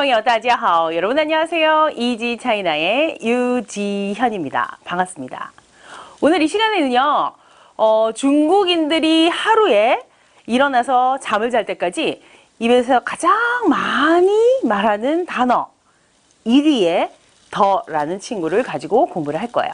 朋友大家好. 여러분 안녕하세요. 이지 차이나의 유지현입니다. 반갑습니다. 오늘 이 시간에는요. 어, 중국인들이 하루에 일어나서 잠을 잘 때까지 입에서 가장 많이 말하는 단어 1위에 더라는 친구를 가지고 공부를 할 거예요.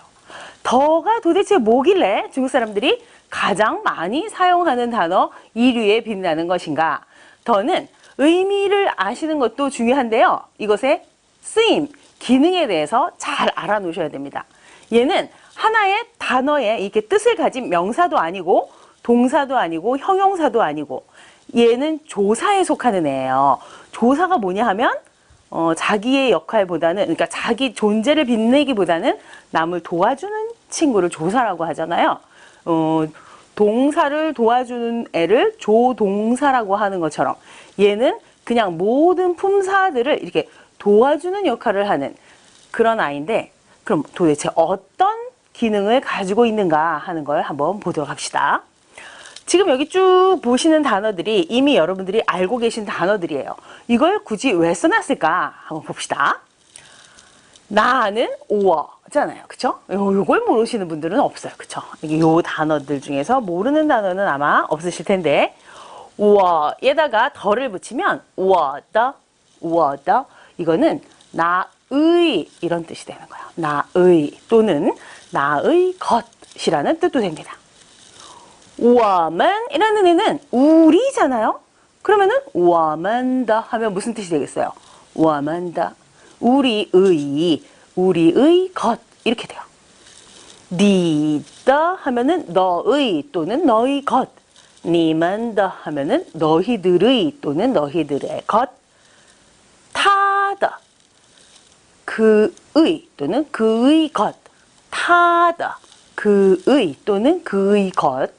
더가 도대체 뭐길래 중국 사람들이 가장 많이 사용하는 단어 1위에 빛나는 것인가? 더는 의미를 아시는 것도 중요한데요. 이것의 쓰임, 기능에 대해서 잘 알아놓으셔야 됩니다. 얘는 하나의 단어에 이렇게 뜻을 가진 명사도 아니고 동사도 아니고 형용사도 아니고 얘는 조사에 속하는 애예요. 조사가 뭐냐 하면 어, 자기의 역할보다는 그러니까 자기 존재를 빛내기보다는 남을 도와주는 친구를 조사라고 하잖아요. 어, 동사를 도와주는 애를 조동사라고 하는 것처럼 얘는 그냥 모든 품사들을 이렇게 도와주는 역할을 하는 그런 아이인데 그럼 도대체 어떤 기능을 가지고 있는가 하는 걸 한번 보도록 합시다. 지금 여기 쭉 보시는 단어들이 이미 여러분들이 알고 계신 단어들이에요. 이걸 굳이 왜 써놨을까 한번 봅시다. 나는 오어 잖아요. 그쵸? 요, 요걸 모르시는 분들은 없어요. 그쵸? 이게 요 단어들 중에서 모르는 단어는 아마 없으실 텐데 우어에다가 더를 붙이면 우어더, 우어더 이거는 나의 이런 뜻이 되는 거예요. 나의 또는 나의 것이라는 뜻도 됩니다. 우어만 이라는 애는 우리잖아요. 그러면은 우어만더 하면 무슨 뜻이 되겠어요? 우어만더 우리의 우리의 것 이렇게 돼요. 니더 하면은 너의 또는 너의 것. 니만더 하면은 너희들의 또는 너희들의 것. 타더 그의 또는 그의 것. 타더 그의 또는 그의 것.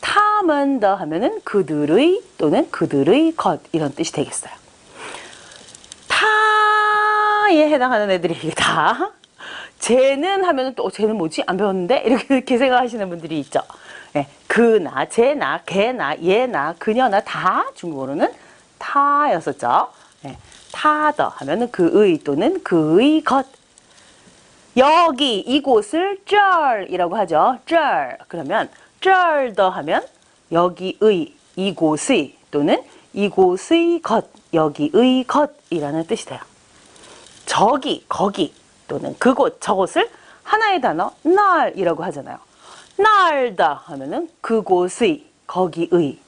타만더 하면은 그들의 또는 그들의 것 이런 뜻이 되겠어요. 타에 해당하는 애들이 이게 다 쟤는 하면은 또 쟤는 뭐지 안 배웠는데 이렇게, 이렇게 생각하시는 분들이 있죠. 예, 그나 쟤나 걔나 얘나 그녀나 다 중국어로는 타였었죠. 예, 타더 하면은 그의 또는 그의 것. 여기 이곳을 쩔이라고 하죠. 쩔 그러면 쩔더 하면 여기의 이곳의 또는 이곳의 것 여기의 것이라는 뜻이 돼요. 저기 거기 또는 그곳 저곳을 하나의 단어 날이라고 하잖아요. 날다 하면은 그곳의 거기의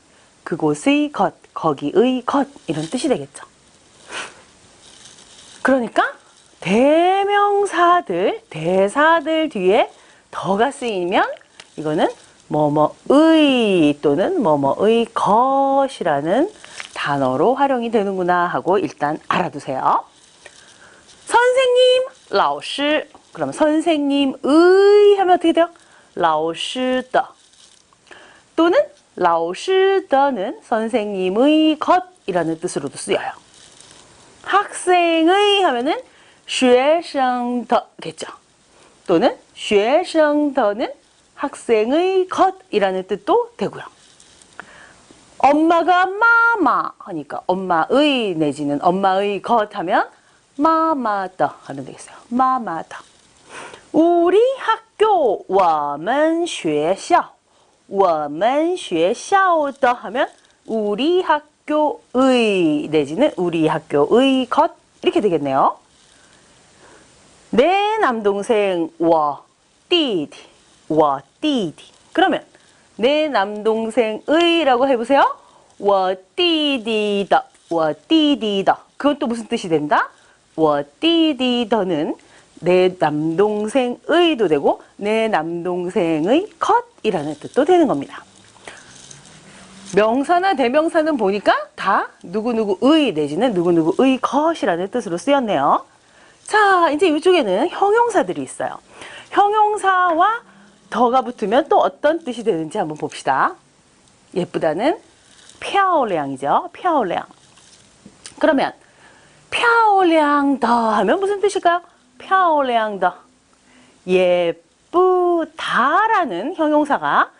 그곳의 것 거기의 것 이런 뜻이 되겠죠. 그러니까 대명사들 대사들 뒤에 더가 쓰이면 이거는 뭐뭐의 또는 뭐뭐의 것이라는 단어로 활용이 되는구나 하고 일단 알아두세요. 선생님, 老师. 그럼 선생님의 하면 어떻게 돼요? 老师的 또는 老师的는 선생님의 것이라는 뜻으로도 쓰여요. 학생의 하면은 学生的겠죠. 또는 学生的는 학생의 것이라는 뜻도 되고요. 엄마가 마마 하니까 엄마의 내지는 엄마의 것 하면 마마더 하면 되겠어요. 마마더. 우리 학교 我们学校我们学校的 하면 우리 학교의 내지는 우리 학교의 것 이렇게 되겠네요. 내 남동생 我弟弟我弟弟 그러면 내 남동생의라고 해보세요. 我弟弟的我弟弟的 그건 또 무슨 뜻이 된다? 워띠디 더는 내 남동생의도 되고 내 남동생의 컷이라는 뜻도 되는 겁니다. 명사나 대명사는 보니까 다 누구누구의 내지는 누구누구의 컷이라는 뜻으로 쓰였네요. 자 이제 이쪽에는 형용사들이 있어요. 형용사와 더가 붙으면 또 어떤 뜻이 되는지 한번 봅시다. 예쁘다는 피아올레양이죠. 피아올레양. 그러면 漂亮的 하면 무슨 뜻일까요? 漂亮的 예쁘다라는 형용사가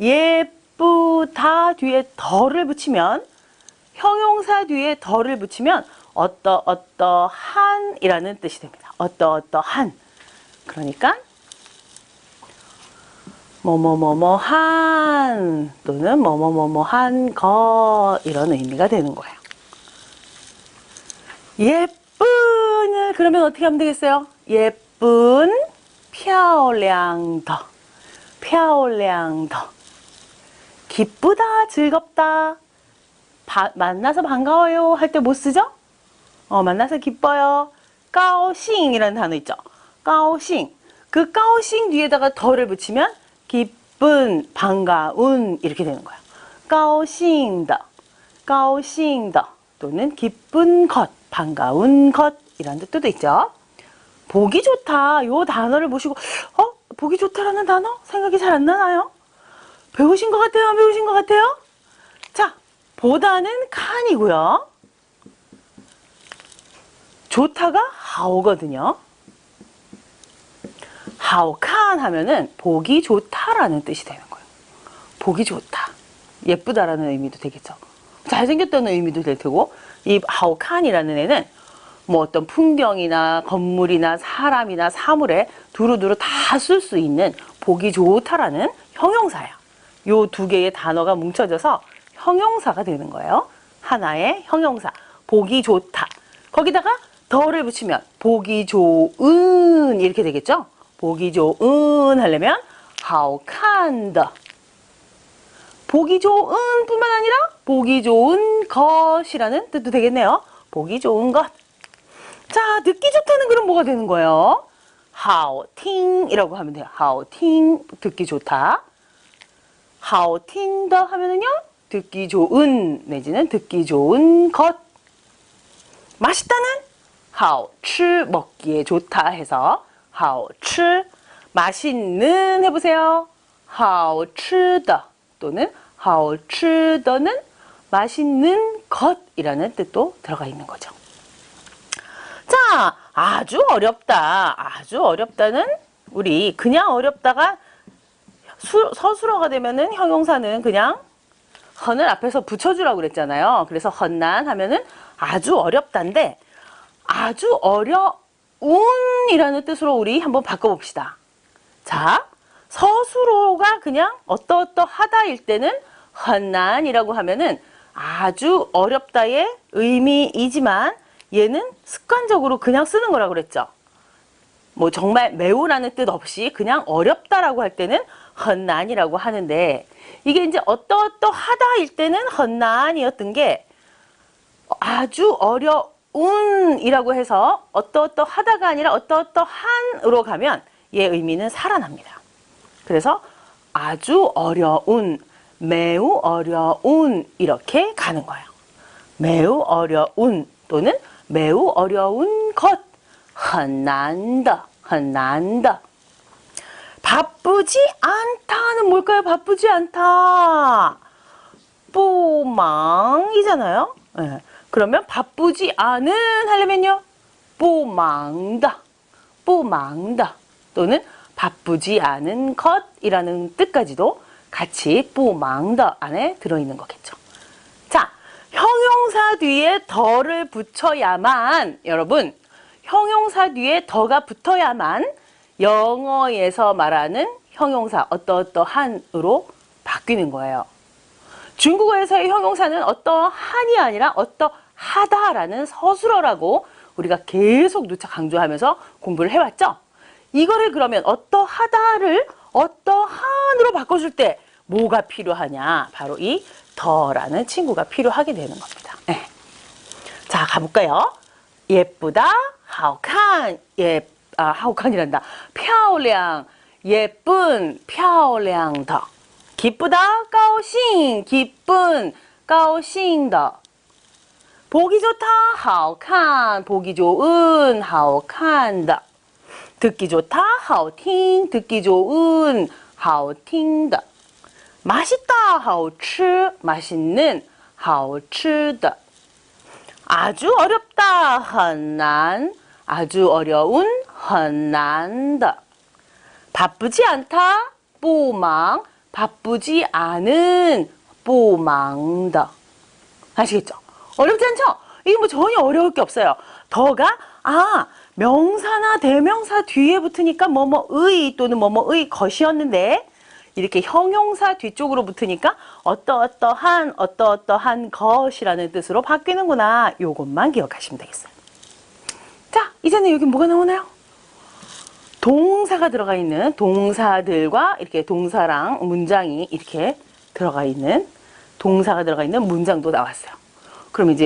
예쁘다 뒤에 더를 붙이면 형용사 뒤에 더를 붙이면 어떠 어떠한이라는 뜻이 됩니다. 어떠 어떠한. 그러니까 뭐뭐뭐뭐한 또는 뭐뭐뭐뭐한 거 이런 의미가 되는 거예요. 예쁜을 그러면 어떻게 하면 되겠어요? 예쁜 漂亮的 漂亮的 기쁘다 즐겁다 바- 만나서 반가워요 할 때 뭐 쓰죠? 어, 만나서 기뻐요. 高兴이라는 단어 있죠. 高兴. 그 高兴 뒤에다가 덜을 붙이면 기쁜, 반가운 이렇게 되는 거예요. 高兴的,高兴的 또는 기쁜 것, 반가운 것이라는 뜻도 있죠. 보기 좋다. 요 단어를 보시고 어? 보기 좋다라는 단어 생각이 잘 안 나나요? 배우신 것 같아요? 안 배우신 것 같아요? 자, 보다는 칸이고요. 좋다가 하오거든요. 하오칸 하면은 보기 좋다라는 뜻이 되는 거예요. 보기 좋다. 예쁘다라는 의미도 되겠죠. 잘생겼다는 의미도 될 테고 이 하오칸이라는 애는 뭐 어떤 풍경이나 건물이나 사람이나 사물에 두루두루 다 쓸 수 있는 보기 좋다라는 형용사야. 요 두 개의 단어가 뭉쳐져서 형용사가 되는 거예요. 하나의 형용사. 보기 좋다. 거기다가 더를 붙이면 보기 좋은 이렇게 되겠죠? 보기 좋은 하려면 how kind. 보기 좋은 뿐만 아니라 보기 좋은 것이라는 뜻도 되겠네요. 보기 좋은 것. 자, 듣기 좋다는 그럼 뭐가 되는 거예요? 하오팅이라고 하면 돼요. 하오팅 듣기 좋다. 하오팅더 하면은요. 듣기 좋은 내지는 듣기 좋은 것. 맛있다는 하오치 먹기에 좋다 해서 하오치 맛있는 해보세요. 하오치더 또는 하오치더는 맛있는 것이라는 뜻도 들어가 있는 거죠. 자, 아주 어렵다. 아주 어렵다는 우리 그냥 어렵다가 수- 서술어가 되면은 형용사는 그냥 헌을 앞에서 붙여주라고 그랬잖아요. 그래서 헌난 하면은 아주 어렵다인데 아주 어려운이라는 뜻으로 우리 한번 바꿔봅시다. 자, 서술어가 그냥 어떠어떠하다일 때는 헌난이라고 하면은 아주 어렵다의 의미이지만 얘는 습관적으로 그냥 쓰는 거라고 그랬죠. 뭐 정말 매우라는 뜻 없이 그냥 어렵다라고 할 때는 헌난이라고 하는데 이게 이제 어떠어떠하다일 때는 헌난이었던 게 아주 어려운이라고 해서 어떠어떠하다가 아니라 어떠어떠한으로 가면 얘 의미는 살아납니다. 그래서 아주 어려운, 매우 어려운 이렇게 가는 거예요. 매우 어려운 또는 매우 어려운 것, 很难的,很难的. 바쁘지 않다는 뭘까요? 바쁘지 않다. 不忙이잖아요. 예. 그러면 바쁘지 않은 하려면요. 不忙的,不忙的 또는 바쁘지 않은 것이라는 뜻까지도 같이 뿌망더 안에 들어있는 거겠죠. 자, 형용사 뒤에 더를 붙여야만 여러분 형용사 뒤에 더가 붙어야만 영어에서 말하는 형용사 어떠어떠한으로 바뀌는 거예요. 중국어에서의 형용사는 어떠한이 아니라 어떠하다라는 서술어라고 우리가 계속 누차 강조하면서 공부를 해왔죠. 이거를 그러면 어떠하다를 어떠한으로 바꿔줄 때 뭐가 필요하냐? 바로 이 더라는 친구가 필요하게 되는 겁니다. 네. 자, 가볼까요? 예쁘다, 好看, 예, 아, 好看이란다. 漂亮, 예쁜, 漂亮的. 기쁘다, 高兴, 기쁜, 高兴的. 보기 좋다, 好看, 보기 좋은, 好看的. 듣기 좋다, 好听, 듣기 좋은, 好听的. 맛있다, 好吃, 맛있는, 好吃的. 아주 어렵다, 很难, 아주 어려운, 很难的. 바쁘지 않다, 不忙, 바쁘지 않은, 不忙的. 아시겠죠? 어렵지 않죠? 이게 뭐 전혀 어려울 게 없어요. 더가 아 명사나 대명사 뒤에 붙으니까 뭐뭐의 또는 뭐뭐의 것이었는데 이렇게 형용사 뒤쪽으로 붙으니까 어떠어떠한 어떠어떠한 것이라는 뜻으로 바뀌는구나. 요것만 기억하시면 되겠어요. 자, 이제는 여기 뭐가 나오나요? 동사가 들어가 있는 동사들과 이렇게 동사랑 문장이 이렇게 들어가 있는 동사가 들어가 있는 문장도 나왔어요. 그럼 이제